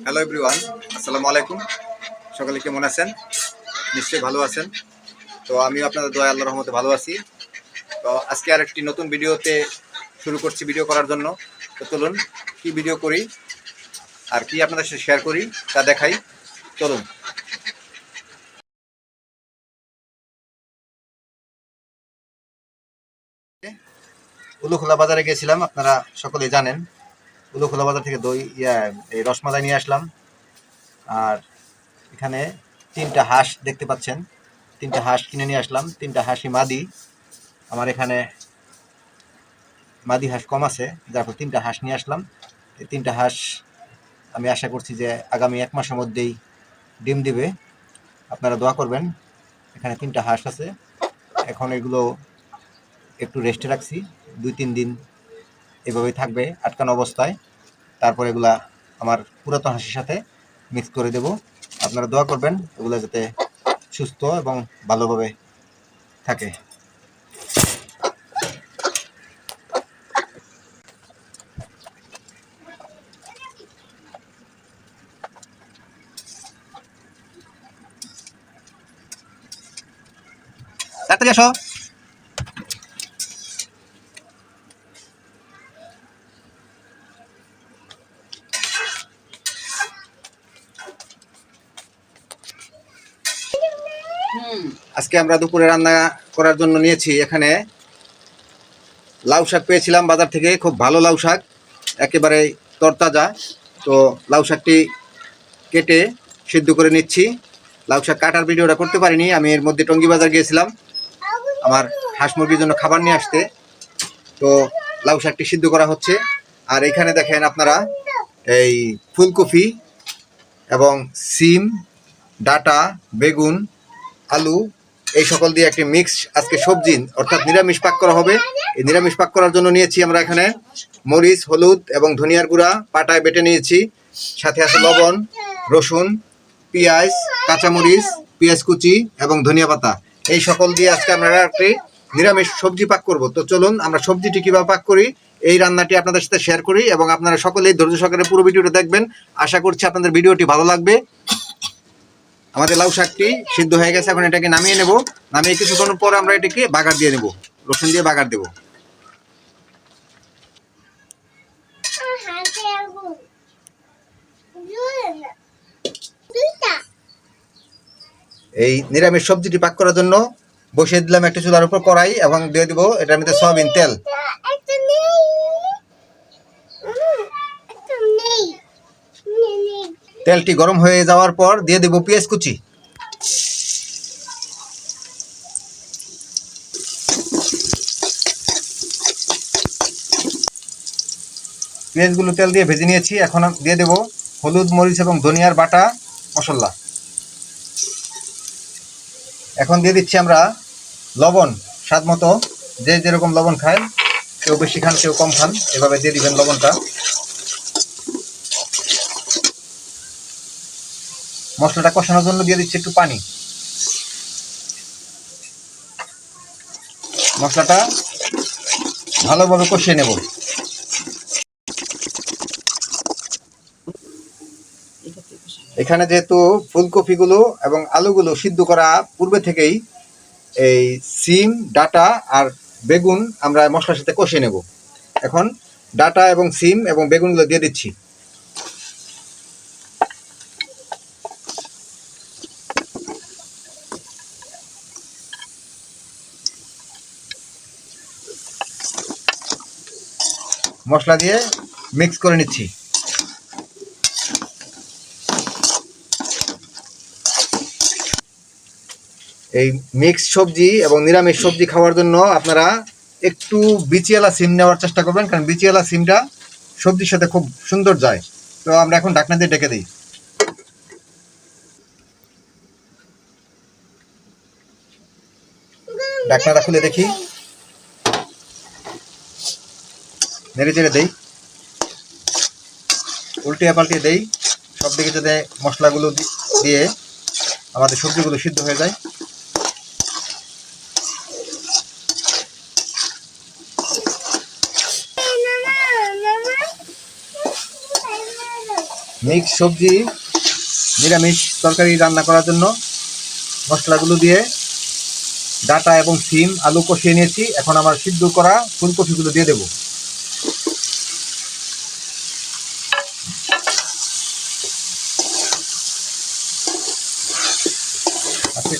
Hello everyone আসসালামু আলাইকুম সকলে কেমন আছেন? নিশ্চয়ই ভালো আছেন। তো আমিও আপনাদের দয়া আল্লাহ রহমতে ভালো আছি। তো আজকে আর একটি নতুন ভিডিওতে শুরু করছি ভিডিও করার জন্য। তো চলুন, কি ভিডিও করি আর কি আপনাদের সাথে শেয়ার করি তা দেখাই। চলুন। উলুখোলা বাজারে গেছিলাম, আপনারা সকলেই জানেন। উলুখোলা বাজার থেকে দই, ইয়া, এই রসমালাই নিয়ে আসলাম। আর এখানে তিনটা হাঁস দেখতে পাচ্ছেন। তিনটা হাঁস কিনে নিয়ে আসলাম। তিনটা হাঁসই মাদি। আমার এখানে মাদি হাঁস কম আছে। যার ফলে তিনটা হাঁস নিয়ে আসলাম। এই তিনটা হাঁস আমি আশা করছি যে আগামী এক মাসের মধ্যেই ডিম দিবে। আপনারা দোয়া করবেন। এখানে তিনটা হাঁস আছে। এখন এগুলো একটু রেস্টে রাখছি। দুই, তিন দিন এভাবেই থাকবে, আটকানো অবস্থায়। তারপর এগুলা আমার পুরাতন হাসির সাথে মিক্স করে দেব। আপনারা দোয়া করবেন, এগুলো যাতে সুস্থ এবং ভালোভাবে থাকে। তাড়াতাড়ি আসো। আজকে আমরা দুপুরে রান্না করার জন্য নিয়েছি এখানে লাউ শাক পেয়েছিলাম বাজার থেকে, খুব ভালো লাউ শাক, একেবারে তরতাজা। তো লাউ শাকটি কেটে সিদ্ধ করে নিচ্ছি। লাউ শাক কাটার ভিডিওটা করতে পারিনি, আমি এর মধ্যে টঙ্গি বাজার গিয়েছিলাম, আমার হাঁস মুরগির জন্য খাবার নিয়ে আসতে। তো লাউ শাকটি সিদ্ধ করা হচ্ছে। আর এখানে দেখেন আপনারা, এই ফুলকপি এবং সিম, ডাটা, বেগুন, আলু এই সকল দিয়ে একটি মিক্স আজকে সবজি, অর্থাৎ নিরামিষ পাক করা হবে। এই নিরামিষ পাক করার জন্য নিয়েছি আমরা এখানে মরিচ, হলুদ এবং ধনিয়ার গুঁড়া, পাটায় বেটে নিয়েছি। সাথে আছে লবণ, রসুন, পেঁয়াজ, কাঁচামরিচ, পেঁয়াজ কুচি এবং ধনিয়া পাতা। এই সকল দিয়ে আজকে আমরা একটি নিরামিষ সবজি পাক করব। তো চলুন, আমরা সবজিটি কীভাবে পাক করি, এই রান্নাটি আপনাদের সাথে শেয়ার করি এবং আপনারা সকলেই ধৈর্য সহকারে পুরো ভিডিওটা দেখবেন। আশা করছি আপনাদের ভিডিওটি ভালো লাগবে। আমাদের লাউ শাকটি সিদ্ধ হয়ে গেছে, এখন এটাকে নামিয়ে নেব। নামিয়ে কিছুক্ষণ পর আমরা এটাকে বাগার দিয়ে নেব, রসুন দিয়ে বাগার দেব। এই নিরামিষ সবজিটি পাক করার জন্য বসিয়ে দিলাম একটা চুলার উপর কড়াই এবং দিয়ে দিব এটার মধ্যে সয়াবিন তেল। তেলটি গরম হয়ে যাওয়ার পর দিয়ে দেব পেঁয়াজ কুচি। পেঁয়াজগুলো তেল দিয়ে ভেজে নিয়েছি। এখন দিয়ে দেব হলুদ, মরিচ এবং ধনিয়ার বাটা, মশলা। এখন দিয়ে দিচ্ছি আমরা লবণ, স্বাদ মতো। যে যেরকম লবণ খায় কেউ বেশি খান কেউ কম খান। এভাবে দিয়ে দিবেন লবণটা। মশলাটা কষানোর জন্য দিয়ে দিচ্ছি একটু পানি। মশলাটা ভালোভাবে কষিয়ে নেব। এখানে যেহেতু ফুলকপিগুলো এবং আলুগুলো সিদ্ধ করা পূর্বে থেকেই এই সিম, ডাটা আর বেগুন আমরা মশলার সাথে কষিয়ে নেব। এখন ডাটা এবং সিম এবং বেগুনগুলো দিয়ে দিচ্ছি। মশলা দিয়ে মিক্স করে নিচ্ছি। এই মিক্স সবজি এবং নিরামিষ সবজি খাওয়ার জন্য আপনারা একটু বিচিয়ালা সিম নেওয়ার চেষ্টা করবেন, কারণ বিচিয়ালা সিমটা সবজির সাথে খুব সুন্দর যায়। তো আমরা এখন ডাকনা দিয়ে ডেকে দিই। ডাকনাটা খুলে দেখি। নেড়ে চেড়ে দেই। উল্টিয়ে পাল্টিয়ে দেই। সব দিকে যাতে মশলাগুলো দিয়ে আমাদের সবজিগুলো সিদ্ধ হয়ে যায়। মিক্স সবজি, নিরামিষ তরকারি রান্না করার জন্য মশলাগুলো দিয়ে ডাটা এবং সিম, আলু কষিয়ে নিয়েছি। এখন আমার সিদ্ধ করা ফুলকপিগুলো দিয়ে দেবো।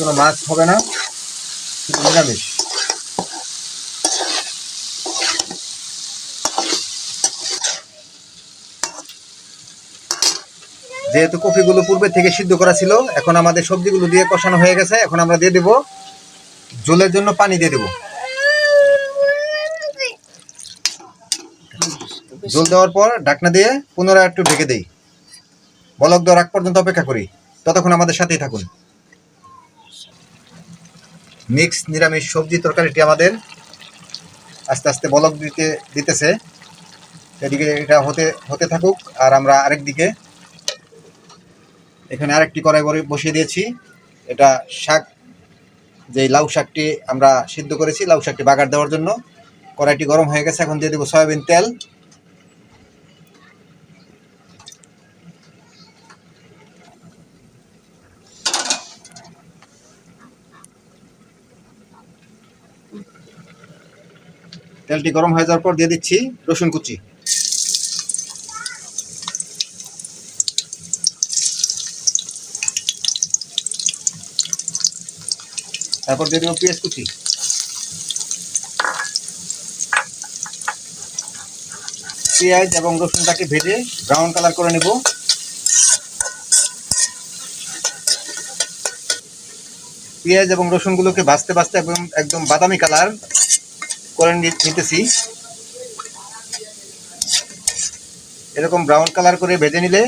কোনো মাছ হবে না। নিরামিষ। যেহেতু কফিগুলো পূর্বে থেকে সিদ্ধ করা ছিল, এখন আমাদের সবজিগুলো দিয়ে কষানো হয়ে গেছে। এখন আমরা দিয়ে দেব জলের জন্য পানি দিয়ে দেব। জল দেওয়ার পর ঢাকনা দিয়ে পুনরায় একটু ঢেকে দেই। বলক দেওয়ার আগ পর্যন্ত অপেক্ষা করি। ততক্ষণ আমাদের সাথেই থাকুন। মিক্স নিরামিষ সবজি তরকারিটি আমাদের আস্তে আস্তে বলক দিতে, দিতেছে। এদিকে এটা হতে হতে থাকুক, আর আমরা আরেক দিকে এখানে আরেকটি কড়াই বসিয়ে দিয়েছি। এটা শাক যে লাউ শাকটি আমরা সিদ্ধ করেছি, লাউ শাকটি বাগার দেওয়ার জন্য। কড়াইটি গরম হয়ে গেছে, এখন দিয়ে দেবো সয়াবিন তেল। তেলটি গরম হয়ে যাওয়ার পর দিয়ে দিচ্ছি রসুন কুচি। তারপর দিয়ে দেবো পেঁয়াজ কুচি। পেঁয়াজ এবং রসুনটাকে ভেজে ব্রাউন কালার করে নেব। পেঁয়াজ এবং রসুনগুলোকে ভাজতে ভাজতে একদম একদম বাদামি কালার করে নিতেছি। এরকম ব্রাউন কালার করে ভেজে নিলে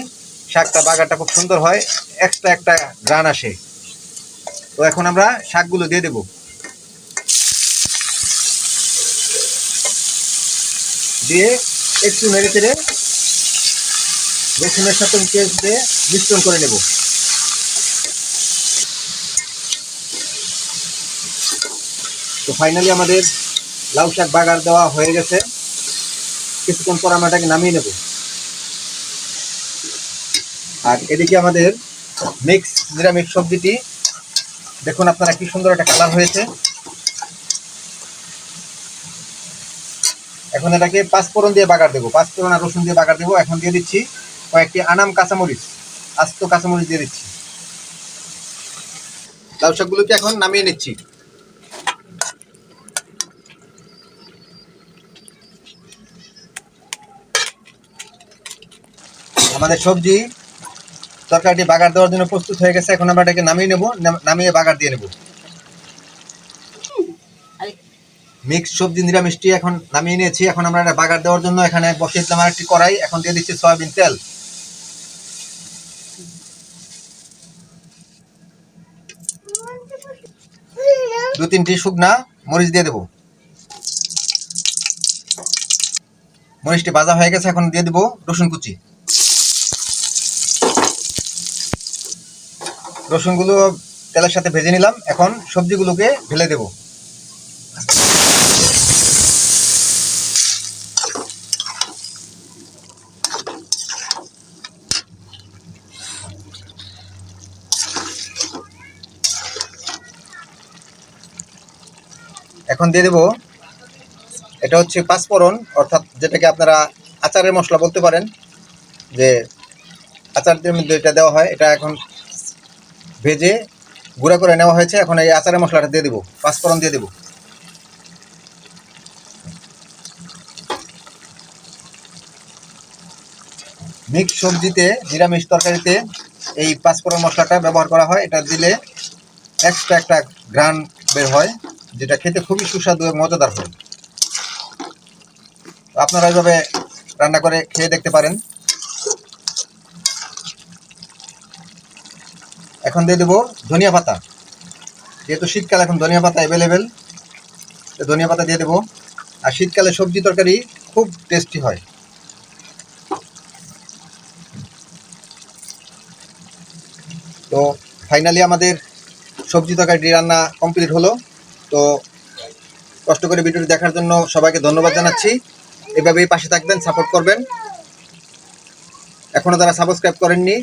শাকটা বাগারটা খুব সুন্দর হয়। এক্সট্রা একটা গ্রান আসে। তো এখন আমরা শাকগুলো দিয়ে দেব। দিয়ে একটু নেড়ে চেড়ে রসুনের সাথে পেঁয়াজ দিয়ে মিশ্রণ করে নেব। তো ফাইনালি আমাদের লাউ শাক বাগার দেওয়া হয়ে গেছে। কিছুক্ষণ পর আমরা এটাকে নামিয়ে নেব। আর এদিকে আমাদের মিক্স নিরামিষ সবজিটি। দেখুন আপনারা কি সুন্দর একটা কালার হয়েছে। এখন এটাকে পাঁচফোড়ন দিয়ে বাগার দেবো। পাঁচফোড়ন আর রসুন দিয়ে বাগার দেবো। এখন দিয়ে দিচ্ছি কয়েকটি আনাম কাঁচামরিচ, আস্ত কাঁচামরিচ দিয়ে দিচ্ছি। লাউ শাকগুলোকে এখন নামিয়ে নিচ্ছি। আমাদের সবজি, তরকারিটি বাগার দেওয়ার জন্য প্রস্তুত হয়ে গেছে। এখন আমরা এটাকে নামিয়ে নেব নামিয়ে বাগার দিয়ে নেব। মিক্স সবজি নিরামিষ্টি এখন নামিয়ে নিয়েছি। এখন আমরা এটা বাগার দেওয়ার জন্য এখানে বসিয়ে দিলাম একটি কড়াই। এখন দিয়ে দিচ্ছি সয়াবিন তেল। দু তিনটি শুকনা মরিচ দিয়ে দেবো। মরিচটি ভাজা হয়ে গেছে, এখন দিয়ে দেবো রসুন কুচি। রসুনগুলো তেলের সাথে ভেজে নিলাম। এখন সবজিগুলোকে ঢেলে দেব। এখন দিয়ে দেব, এটা হচ্ছে পাঁচফোড়ন, অর্থাৎ যেটাকে আপনারা আচারের মশলা বলতে পারেন, যে আচারদের মধ্যে এটা দেওয়া হয়, এটা এখন ভেজে গুঁড়া করে নেওয়া হয়েছে। এখন এই আচারের মশলাটা দিয়ে দেবো, পাঁচফোড়ন দিয়ে দেবো। মিক্স সবজিতে, নিরামিষ তরকারিতে এই পাঁচফোড়ন মশলাটা ব্যবহার করা হয়। এটা দিলে এক্সট্রা একটা গ্রান বের হয়, যেটা খেতে খুবই সুস্বাদু এবং মজাদার হয়। আপনারা এইভাবে রান্না করে খেয়ে দেখতে পারেন। এখন দিয়ে দেবো ধনিয়া পাতা। যেহেতু শীতকাল, এখন ধনিয়া পাতা অ্যাভেলেবেল ধনিয়া পাতা দিয়ে দেবো। আর শীতকালে সবজি তরকারি খুব টেস্টি হয়। তো ফাইনালি আমাদের সবজি তরকারি রান্না কমপ্লিট হলো। তো কষ্ট করে ভিডিওটি দেখার জন্য সবাইকে ধন্যবাদ জানাচ্ছি। এভাবেই পাশে থাকবেন সাপোর্ট করবেন। এখনও যারা সাবস্ক্রাইব করেননি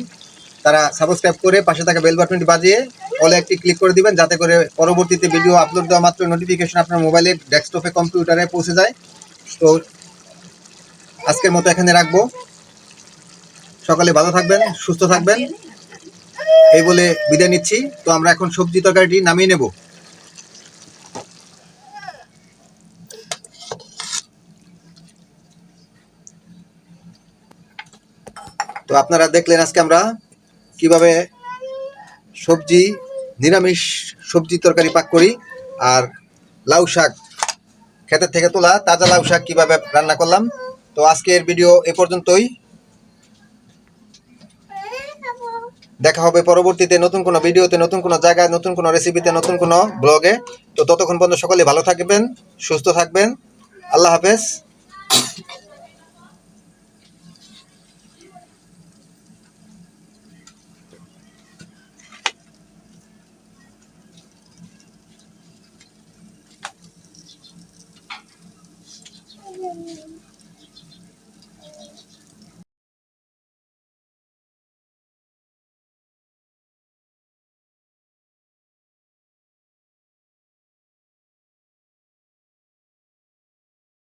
তারা সাবস্ক্রাইব করে পাশে থাকা বেল বাটনটি বাজিয়ে অলে একটি ক্লিক করে দিবেন, যাতে করে পরবর্তীতে ভিডিও আপলোড দেওয়া মাত্র নোটিফিকেশন আপনার মোবাইলে ডেস্কটপে কম্পিউটারে পৌঁছে যায়। তো আজকের মতো এখানে রাখব। সকালে ভালো থাকবেন, সুস্থ থাকবেন। এই বলে বিদায় নিচ্ছি। তো আমরা এখন সবজি তরকারিটি নামিয়ে নেব। তো আপনারা দেখলেন আজকে আমরা কীভাবে সবজি, নিরামিষ সবজি তরকারি পাক করি আর লাউ শাক ক্ষেতের থেকে তোলা, তাজা লাউ শাক কীভাবে রান্না করলাম। তো আজকের ভিডিও এ পর্যন্তই। দেখা হবে পরবর্তীতে নতুন কোনো ভিডিওতে, নতুন কোনো জায়গায়, নতুন কোনো রেসিপিতে নতুন কোনো ব্লগে তো ততক্ষণ পর্যন্ত সকলে ভালো থাকবেন, সুস্থ থাকবেন। আল্লাহ হাফেজ।